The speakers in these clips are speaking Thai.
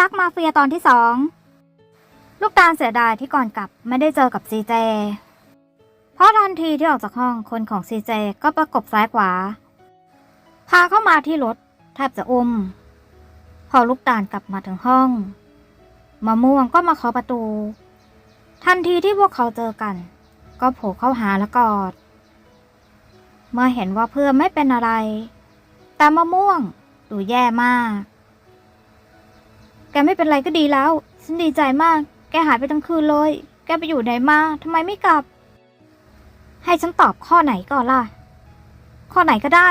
รักมาเฟียตอนที่สองลูกตาลเสียดายที่ก่อนกลับไม่ได้เจอกับซีเจ เพราะทันทีที่ออกจากห้องคนของซีเจก็ประกบซ้ายขวา พาเข้ามาที่รถแทบจะอุ้ม พอลูกตาลกลับมาถึงห้องมะม่วงก็มาเคาะประตู ทันทีที่พวกเขาเจอกัน ก็โผล่เข้าหาและกอด เมื่อเห็นว่าเพื่อนไม่เป็นอะไร แต่มะม่วงดูแย่มาก แกไม่เป็นไรก็ดีแล้ว ฉันดีใจมาก แกหายไปทั้งคืนเลย แกไปอยู่ไหนมาทำไมไม่กลับ ให้ฉันตอบข้อไหนก่อนล่ะ ข้อไหนก็ได้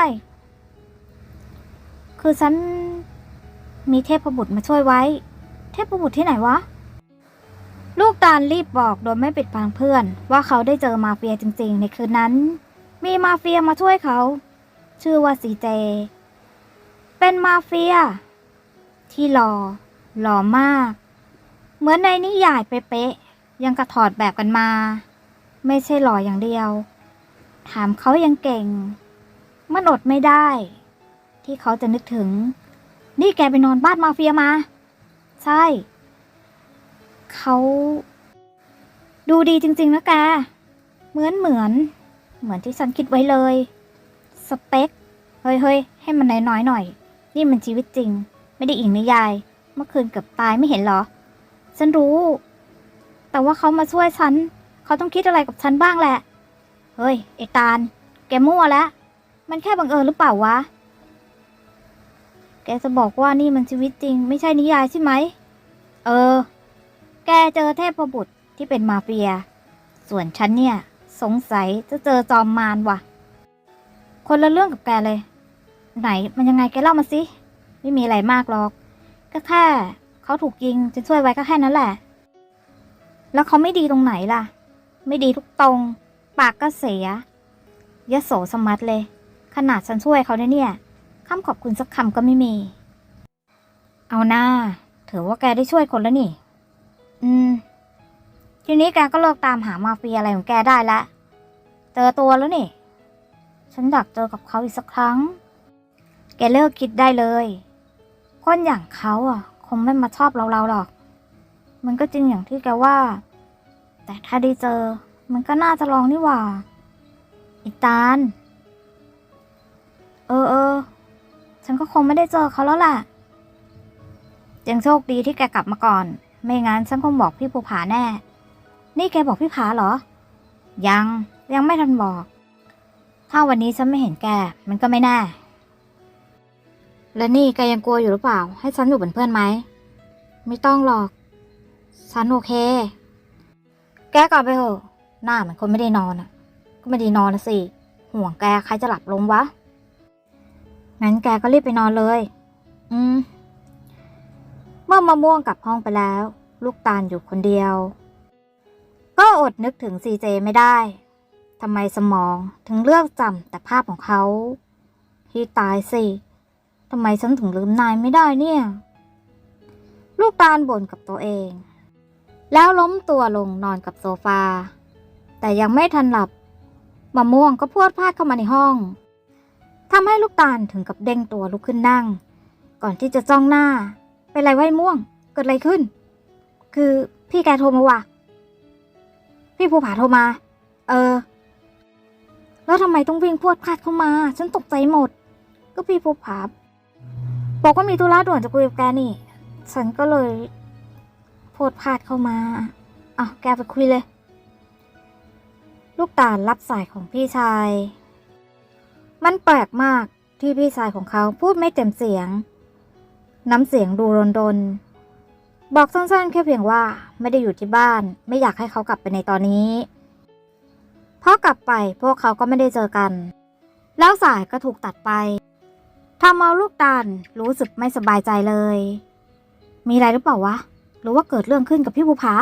คือฉันมีเทพบุตรมาช่วยไว้ เทพบุตรที่ไหนวะ ลูกตาลรีบบอกโดยไม่ปิดบังเพื่อน ว่าเขาได้เจอมาเฟียจริง ๆ ในคืนนั้น มีมาเฟียมาช่วยเขา ชื่อว่าซีเจ เป็นมาเฟีย ที่หล่อ หล่อมาก เหมือนในนิยายเป๊ะๆยังกระถอดแบบกันมา ไม่ใช่หล่ออย่างเดียว ถามเขายังเก่ง มันอดไม่ได้ ที่เขาจะนึกถึง นี่แกไปนอนบ้านมาเฟียมา ใช่ เขา ดูดีจริง ๆ นะแก เหมือนเหมือน เหมือนที่ฉันคิดไว้เลย สเปค เฮ้ยเฮ้ยให้มันน้อยๆหน่อย นี่มันชีวิตจริง ไม่ได้อิงนิยาย เมื่อคืนเกือบตายไม่เห็นเหรอ ฉันรู้ แต่ว่าเขามาช่วยฉัน เขาต้องคิดอะไรกับฉันบ้างแหละ เฮ้ยไอตาล แกมั่วแล้ว มันแค่บังเอิญหรือเปล่าวะ แกจะบอกว่านี่มันชีวิตจริง ไม่ใช่นิยายใช่ไหม เออ แกเจอเทพบุตรที่เป็นมาเฟีย ส่วนฉันเนี่ย สงสัยจะเจอจอมมารว่ะ คนละเรื่องกับแกเลย ไหนมันยังไงแกเล่ามาสิ ไม่มีอะไรมากหรอก ก็แค่เขาถูกยิงจะช่วยไว้ก็แค่นั้นแหละ แล้วเขาไม่ดีตรงไหนล่ะ ไม่ดีทุกตรง ปากก็เสียยโสสมัดเลย ขนาดฉันช่วยเขาเนี่ยเนี่ยคำขอบคุณสักคำก็ไม่มี เอาหน้าถือว่าแกได้ช่วยคนแล้วนี่ อืม ทีนี้แกก็เลิกตามหามาเฟียอะไรของแกได้ละ เจอตัวแล้วนี่ ฉันอยากเจอกับเขาอีกสักครั้ง แกเลิกคิดได้เลย คนอย่างเขาอะ คงไม่มาชอบเราเราหรอก มันก็จริงอย่างที่แกว่า แต่ถ้าได้เจอ มันก็น่าจะลองนี่หว่าอีตาลเออเออ ฉันก็คงไม่ได้เจอเขาแล้วล่ะยังโชคดีที่แกกลับมาก่อน ไม่งั้นฉันคงบอกพี่ภูผาแน่ นี่แกบอกพี่ผาเหรอ ยัง ยังไม่ทันบอก ถ้าวันนี้ฉันไม่เห็นแก มันก็ไม่แน่ และนี่แกยังกลัวอยู่หรือเปล่า ให้ฉันอยู่เป็นเพื่อนไหม ไม่ต้องหรอก ฉันโอเค แกกลับไปเถอะ หน้าเหมือนคนไม่ได้นอนอะ ก็ไม่ได้นอนนะสิ ห่วงแกใครจะหลับลงวะ งั้นแกก็รีบไปนอนเลย อืม เมื่อมะม่วงกลับห้องไปแล้ว ลูกตาลอยู่คนเดียว ก็อดนึกถึงซีเจไม่ได้ ทำไมสมองถึงเลือกจำแต่ภาพของเขา ที่ตายสิ ทำไมฉันถึงลืมนายไม่ได้เนี่ย ลูกตาลบ่นกับตัวเอง แล้วล้มตัวลงนอนกับโซฟา แต่ยังไม่ทันหลับมะม่วงก็พวดพลาดเข้ามาในห้องทำให้ลูกตาลถึงกับเด้งตัวลุกขึ้นนั่ง ก่อนที่จะจ้องหน้า เป็นไรไว้ม่วง เกิดอะไรขึ้น คือพี่แกโทรมาว่ะ พี่ภูผาโทรมา เออ แล้วทำไมต้องวิ่งพวดพลาดเข้ามา ฉันตกใจหมด ก็พี่ภูผา บอกว่ามีธุระด่วนจะคุยกับแกนี่ ฉันก็เลยโพดพลาดเข้ามาอะแกไปคุยเลย ลูกตาลรับสายของพี่ชาย มันแปลกมากที่พี่ชายของเขาพูดไม่เต็มเสียง น้ำเสียงดูรนรนบอกสั้นๆแค่เพียงว่าไม่ได้อยู่ที่บ้าน ไม่อยากให้เขากลับไปในตอนนี้เพราะกลับไปพวกเขาก็ไม่ได้เจอกัน แล้วสายก็ถูกตัดไป ทำเอาลูกตาลรู้สึกไม่สบายใจเลย มีอะไรหรือเปล่าวะ หรือว่าเกิดเรื่องขึ้นกับพี่ภูผา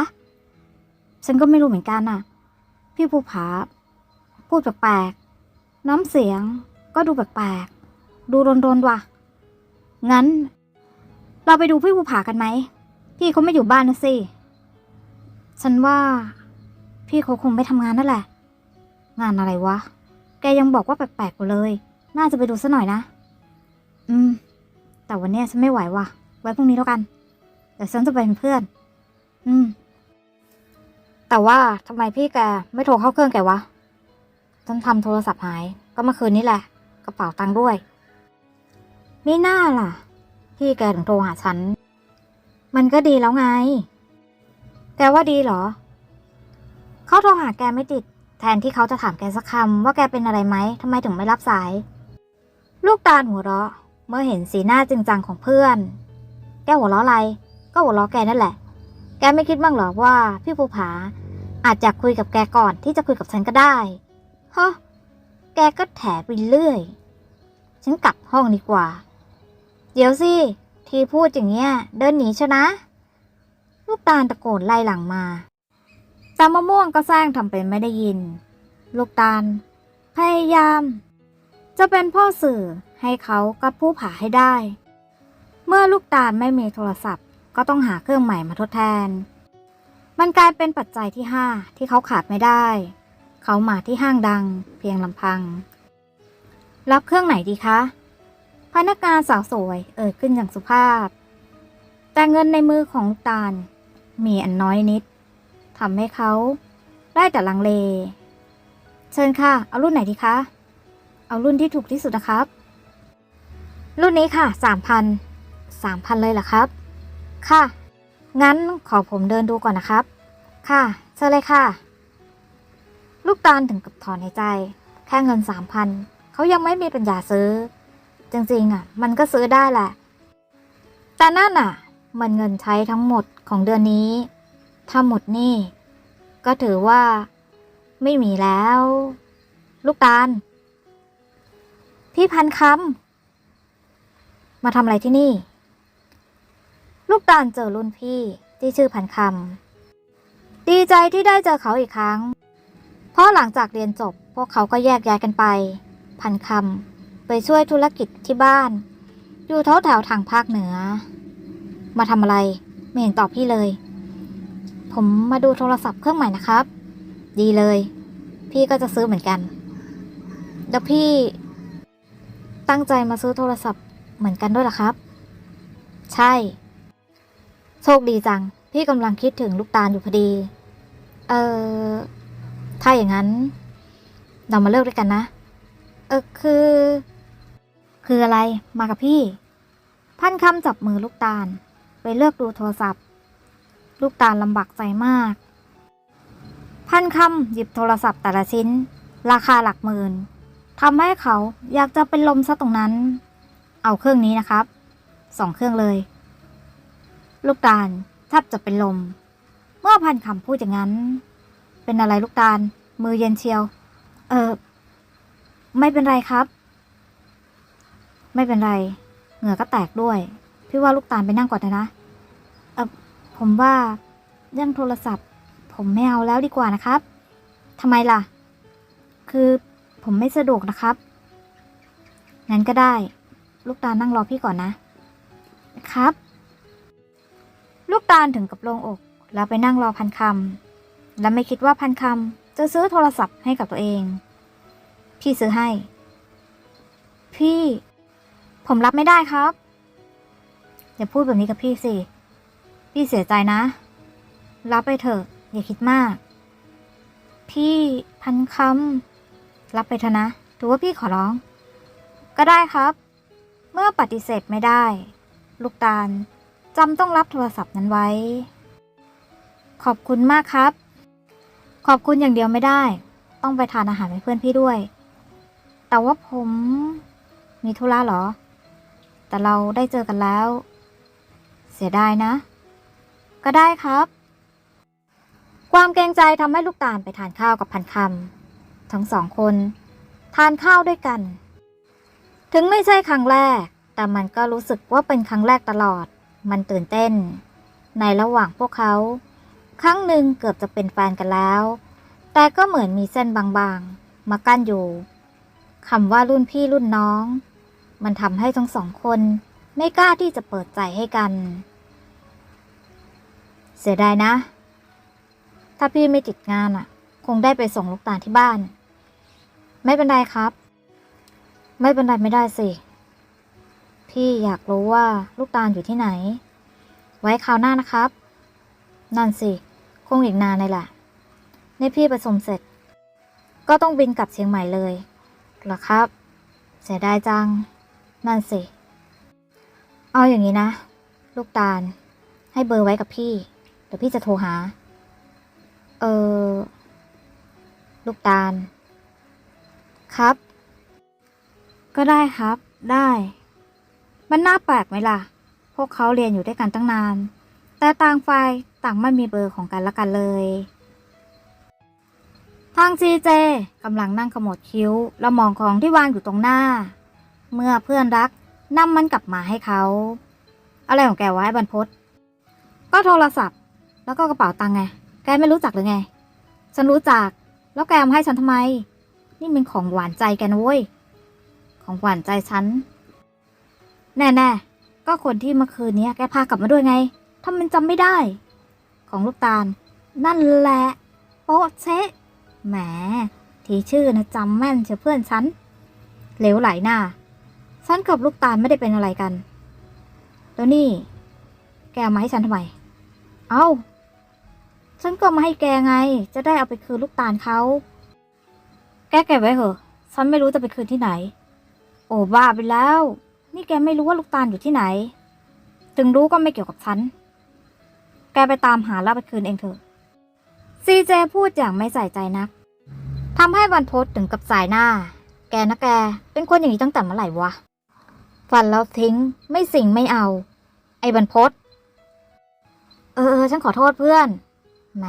ฉันก็ไม่รู้เหมือนกันน่ะ พี่ภูผา พูดแปลกๆ น้ำเสียงก็ดูแปลกๆ ดูรนๆว่ะ งั้น เราไปดูพี่ภูผากันไหม พี่เขาไม่อยู่บ้านนะสิ ฉันว่า พี่เขาคงไม่ทำงานนั่นแหละ งานอะไรวะ แกยังบอกว่าแปลกๆอยู่เลย น่าจะไปดูซะหน่อยนะ อืม แต่วันเนี้ยฉันไม่ไหวว่ะ ไว้พรุ่งนี้แล้วกันแต่ฉันจะไปเป็นเพื่อน อืม แต่ว่าทำไมพี่แกไม่โทรเข้าเครื่องแกวะ ฉันทำโทรศัพท์หาย ก็เมื่อคืนนี้แหละ กระเป๋าตังค์ด้วย ไม่น่าล่ะ พี่แกถึงโทรหาฉัน มันก็ดีแล้วไง แกว่าดีเหรอ เขาโทรหาแกไม่ติด แทนที่เขาจะถามแกสักคำว่าแกเป็นอะไรไหมทำไมถึงไม่รับสาย ลูกตาลหัวเราะ เมื่อเห็นสีหน้าจริงจังของเพื่อน แกหัวเราะอะไร ก็หัวเราะแกนั่นแหละ แกไม่คิดบ้างหรอว่าพี่ภูผาอาจจะคุยกับแกก่อนที่จะคุยกับฉันก็ได้ฮะแกก็แถไปเรื่อย ฉันกลับห้องดีกว่า เดี๋ยวสิ ทีพูดอย่างเงี้ย เดินหนีชนะ ลูกตาลตะโกนไล่หลังมาตามะม่วงก็แซงทำเป็นไม่ได้ยิน ลูกตาล พยายาม จะเป็นพ่อสื่อให้เขากับผู้ผาให้ได้ เมื่อลูกตาลไม่มีโทรศัพท์ ก็ต้องหาเครื่องใหม่มาทดแทน มันกลายเป็นปัจจัยที่ห้าที่เขาขาดไม่ได้ เขามาที่ห้างดัง เพียงลำพัง รับเครื่องไหนดีคะ พนักงานสาวสวยเอ่ยขึ้นอย่างสุภาพ แต่เงินในมือของลูกตาลมีอันน้อยนิดทำให้เขาได้แต่ลังเล เชิญค่ะ เอารุ่นไหนดีคะ เอารุ่นที่ถูกที่สุดนะครับ รุ่นนี้ค่ะสามพันสามพันเลยเหรอครับ ค่ะ งั้นขอผมเดินดูก่อนนะครับ ค่ะเชิญเลยค่ะ ลูกตาลถึงกับถอนหายใจ แค่เงินสามพันเขายังไม่มีปัญญาซื้อ จริงๆอะ มันก็ซื้อได้แหละ แต่นั่นอะ มันเงินใช้ทั้งหมดของเดือนนี้ ถ้าหมดนี่ ก็ถือว่า ไม่มีแล้ว ลูกตาล พี่พันคำมาทำอะไรที่นี่ ลูกตาลเจอรุ่นพี่ที่ชื่อพันคำดีใจที่ได้เจอเขาอีกครั้ง เพราะหลังจากเรียนจบพวกเขาก็แยกย้ายกันไป พันคำไปช่วยธุรกิจที่บ้าน อยู่แถวแถวทางภาคเหนือ มาทำอะไร ไม่เห็นตอบพี่เลย ผมมาดูโทรศัพท์เครื่องใหม่นะครับ ดีเลย พี่ก็จะซื้อเหมือนกันแล้วพี่ ตั้งใจมาซื้อโทรศัพท์เหมือนกันด้วยเหรอครับ ใช่ โชคดีจัง พี่กำลังคิดถึงลูกตาลอยู่พอดี เออถ้าอย่างนั้น เรามาเลิกด้วยกันนะ เออคือ คืออะไรมากับพี่ พันคำจับมือลูกตาล ไปเลือกดูโทรศัพท์ ลูกตาลลำบากใจมาก พันคำหยิบโทรศัพท์แต่ละชิ้น ราคาหลักหมื่น ทำให้เขาอยากจะเป็นลมซะตรงนั้น เอาเครื่องนี้นะครับ สองเครื่องเลย ลูกตาลแทบจะเป็นลม เมื่อพันคำพูดอย่างนั้น เป็นอะไรลูกตาล มือเย็นเชียว เออ ไม่เป็นไรครับ ไม่เป็นไร เหงื่อก็แตกด้วย พี่ว่าลูกตาลไปนั่งก่อนเถอะนะ เออผมว่าเรื่องโทรศัพท์ ผมไม่เอาแล้วดีกว่านะครับทำไมล่ะ คือ ผมไม่สะดวกนะครับ งั้นก็ได้ ลูกตาลนั่งรอพี่ก่อนนะ ครับ ลูกตาลถึงกับโล่งอก แล้วไปนั่งรอพันคำ และไม่คิดว่าพันคำจะซื้อโทรศัพท์ให้กับตัวเอง พี่ซื้อให้ พี่ ผมรับไม่ได้ครับ อย่าพูดแบบนี้กับพี่สิ พี่เสียใจนะ รับไปเถอะ อย่าคิดมาก พี่พันคำ รับไปเถอะนะถือว่าพี่ขอร้อง ก็ได้ครับ เมื่อปฏิเสธไม่ได้ ลูกตาลจำต้องรับโทรศัพท์นั้นไว้ ขอบคุณมากครับ ขอบคุณอย่างเดียวไม่ได้ ต้องไปทานอาหารให้เพื่อนพี่ด้วย แต่ว่าผมมีธุระเหรอ แต่เราได้เจอกันแล้ว เสียดายนะ ก็ได้ครับ ความเกรงใจทำให้ลูกตาลไปทานข้าวกับพันคำ ทั้งสองคน ทานข้าวด้วยกัน ถึงไม่ใช่ครั้งแรก แต่มันก็รู้สึกว่าเป็นครั้งแรกตลอด มันตื่นเต้น ในระหว่างพวกเขา ครั้งหนึ่งเกือบจะเป็นแฟนกันแล้ว แต่ก็เหมือนมีเส้นบางๆ มากั้นอยู่คำว่ารุ่นพี่รุ่นน้อง มันทำให้ทั้งสองคนไม่กล้าที่จะเปิดใจให้กัน เสียดายนะ ถ้าพี่ไม่ติดงานอะ คงได้ไปส่งลูกตาลที่บ้าน ไม่เป็นไรครับ ไม่เป็นไรไม่ได้สิ พี่อยากรู้ว่าลูกตาลอยู่ที่ไหน ไว้คราวหน้านะครับ นั่นสิ คงอีกนานเลยแหละ นี่พี่ประชุมเสร็จ ก็ต้องบินกลับเชียงใหม่เลยหรอครับ เสียดายจัง นั่นสิ เอาอย่างนี้นะ ลูกตาล ให้เบอร์ไว้กับพี่ เดี๋ยวพี่จะโทรหา เออ ลูกตาล ครับ ก็ได้ครับ ได้ มันน่าแปลกไหมล่ะ พวกเขาเรียนอยู่ด้วยกันตั้งนาน แต่ต่างฝ่ายต่างไม่มีเบอร์ของกันและกันเลย ทางซีเจกำลังนั่งขมวดคิ้ว แล้วมองของที่วางอยู่ตรงหน้า เมื่อเพื่อนรักนำมันกลับมาให้เขา อะไรของแกวะไอ้บรรพตก็โทรศัพท์ แล้วก็กระเป๋าตังค์ไง แกไม่รู้จักหรือไง ฉันรู้จัก แล้วแกเอามาให้ฉันทำไม นี่มันของหวานใจแกนเว้ย ของหวานใจฉัน แน่ๆ ก็คนที่เมื่อคืนนี้แกพากลับมาด้วยไงทำมันจำไม่ได้ ของลูกตาล นั่นแหละ โป๊ะเชะแหม ทีชื่อนะจำแม่นเชียเพื่อนฉันเหลวไหลหน้า ฉันกับลูกตาลไม่ได้เป็นอะไรกัน แล้วนี่ แกเอามาให้ฉันทำไม เอ้า ฉันก็มาให้แกไง จะได้เอาไปคืนลูกตาลเขา แกเก็บไว้เหอะ ฉันไม่รู้จะไปคืนที่ไหน โอ้บ้าไปแล้ว นี่แกไม่รู้ว่าลูกตาลอยู่ที่ไหน ถึงรู้ก็ไม่เกี่ยวกับฉัน แกไปตามหาแล้วไปคืนเองเถอะ ซีเจพูดอย่างไม่ใส่ใจนัก ทำให้วันโพสถึงกับสายหน้า แกนะแก เป็นคนอย่างนี้ตั้งแต่เมื่อไหร่วะ ฟันแล้วทิ้ง ไม่สิ่งไม่เอา ไอ้บรรพศเออเออฉันขอโทษเพื่อน แหม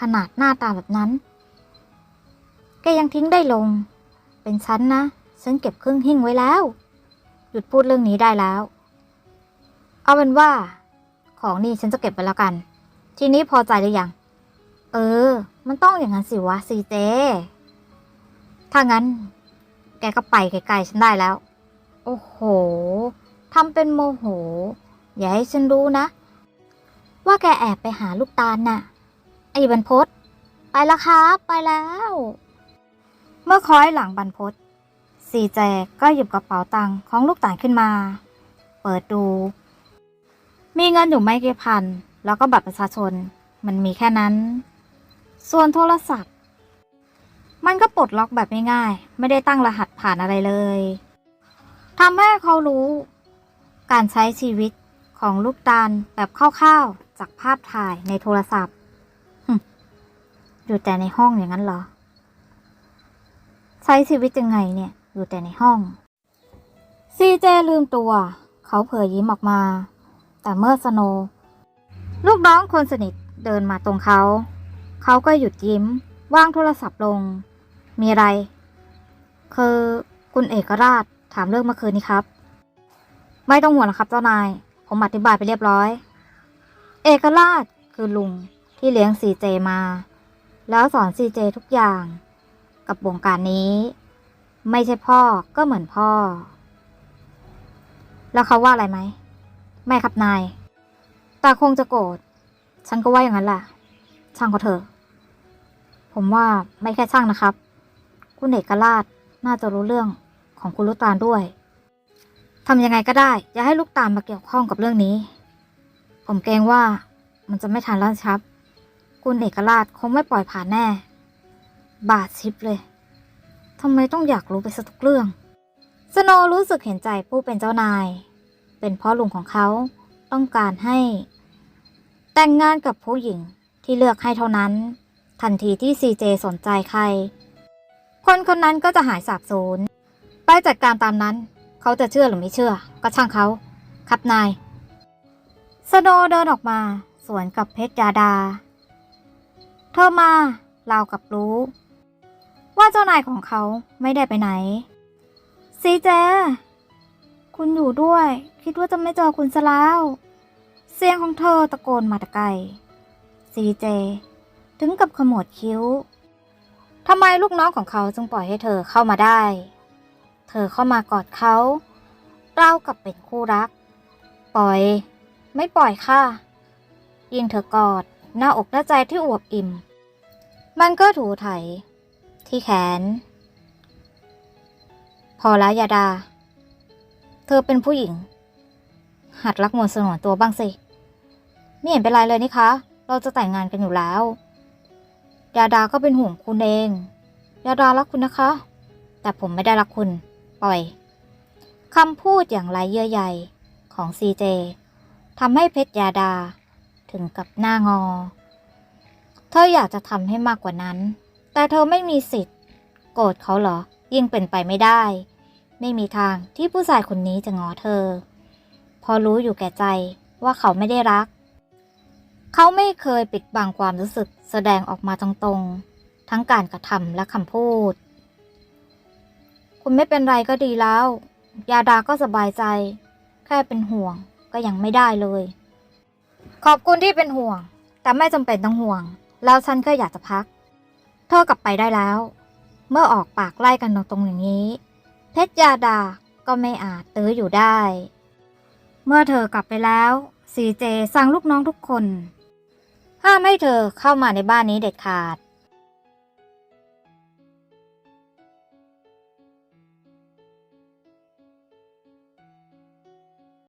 ขนาดหน้าตาแบบนั้น แกยังทิ้งได้ลง เป็นฉันนะ ฉันเก็บเครึ่องหิ้งไว้แล้ว หยุดพูดเรื่องนี้ได้แล้ว เอาเป็นว่า ของนี่ฉันจะเก็บไว้แล้วกัน ทีนี้พอใจหรือยัง เออ มันต้องอย่างนั้นสิวะซีเจ ถ้างั้น แกก็ไปไกลๆฉันได้แล้ว โอ้โหทำเป็นโมโห อย่าให้ฉันรู้นะ ว่าแกแอบไปหาลูกตาลน่ะ ไอ้บรรพศไปแล้วครับ ไปแล้ว เมื่อคอยหลังบรรพศซีแจก็หยิบกระเป๋าตังค์ของลูกตาลขึ้นมา เปิดดู มีเงินอยู่ไม่กี่พัน แล้วก็บัตรประชาชน มันมีแค่นั้น ส่วนโทรศัพท์ มันก็ปลดล็อกแบบง่ายๆ ไม่ได้ตั้งรหัสผ่านอะไรเลยทำให้เขารู้ การใช้ชีวิตของลูกตาลแบบคร่าวๆ จากภาพถ่ายในโทรศัพท์อยู่แต่ในห้องอย่างนั้นเหรอ ใช้ชีวิตยังไงเนี่ย อยู่แต่ในห้อง ซีเจลืมตัว เขาเผยยิ้มออกมา แต่เมื่อสโน ลูกน้องคนสนิทเดินมาตรงเขา เขาก็หยุดยิ้ม วางโทรศัพท์ลง มีอะไร คือคุณเอกราชถามเรื่องเมื่อคืนนี้ครับ ไม่ต้องห่วงหรอกครับเจ้านาย ผมอธิบายไปเรียบร้อย เอกราชคือลุงที่เลี้ยงซีเจมา แล้วสอนซีเจทุกอย่าง กับวงการนี้ ไม่ใช่พ่อก็เหมือนพ่อ แล้วเขาว่าอะไรไหม ไม่ครับนายต่คงจะโกรธ ฉันก็ว่าอย่างนั้นแหละ ช่างเขาเถอะ ผมว่าไม่แค่ช่างนะครับ คุณเอกราชน่าจะรู้เรื่องของคุณลูกตาลด้วยทำยังไงก็ได้ อย่าให้ลูกตาลมาเกี่ยวข้องกับเรื่องนี้ ผมเกรงว่ามันจะไม่ทันแล้วครับ คุณเอกราชคงไม่ปล่อยผ่านแน่ บาดชิบเลยทำไมต้องอยากรู้ไปสักทุกเรื่อง สโนรู้สึกเห็นใจผู้เป็นเจ้านาย เป็นพราะลุงของเขาต้องการให้ แต่งงานกับผู้หญิงที่เลือกให้เท่านั้น ทันทีที่ซีเจสนใจใคร คนคนนั้นก็จะหายสาบสูญไปจัดการตามนั้น เขาจะเชื่อหรือไม่เชื่อ ก็ช่างเขา ครับนาย สโนเดินออกมา สวนกับเพชรยาดา เธอมาเราวกับรู้ ว่าเจ้านายของเขาไม่ได้ไปไหน ซีเจ คุณอยู่ด้วย คิดว่าจะไม่เจอคุณซะแล้ว เสียงของเธอตะโกนมาต่ไกลซีเจ ถึงกับขมวดคิ้วทำไมลูกน้องของเขาจึงปล่อยให้เธอเข้ามาได้ เธอเข้ามากอดเขาเล่ากับเป็นคู่รัก ปล่อย ไม่ปล่อยค่ะ ยิ่งเธอกอด หน้าอกหน้าใจที่อวบอิ่ม มันก็ถูไถ ที่แขน พอและยาดา เธอเป็นผู้หญิง หัดรักมวลสนวนตัวบ้างสิ ไม่เห็นเป็นไรเลยนี่คะ เราจะแต่งงานกันอยู่แล้ว ยาดาก็เป็นห่วงคุณเอง ยาดารักคุณนะคะ แต่ผมไม่ได้รักคุณ ปล่อยคำพูดอย่างไรเยื่อใยของซีเจทำให้เพชรยาดาถึงกับหน้างอ เธออยากจะทำให้มากกว่านั้น แต่เธอไม่มีสิทธิ์ โกรธเขาเหรอ ยิ่งเป็นไปไม่ได้ ไม่มีทางที่ผู้ชายคนนี้จะงอเธอ พอรู้อยู่แก่ใจว่าเขาไม่ได้รัก เขาไม่เคยปิดบังความรู้สึกแสดงออกมาตรงๆ ทั้งการกระทำและคำพูด คุณไม่เป็นไรก็ดีแล้ว ยาดาก็สบายใจ แค่เป็นห่วงก็ยังไม่ได้เลย ขอบคุณที่เป็นห่วง แต่ไม่จำเป็นต้องห่วง แล้วฉันก็อยากจะพัก ธอกลับไปได้แล้ว เมื่อออกปากไล่กันตรงๆอย่างนี้ เพชรยาดาก็ไม่อาจตื้ออยู่ได้ เมื่อเธอกลับไปแล้วซีเจสั่งลูกน้องทุกคน ห้ามให้เธอเข้ามาในบ้านนี้เด็ดขาด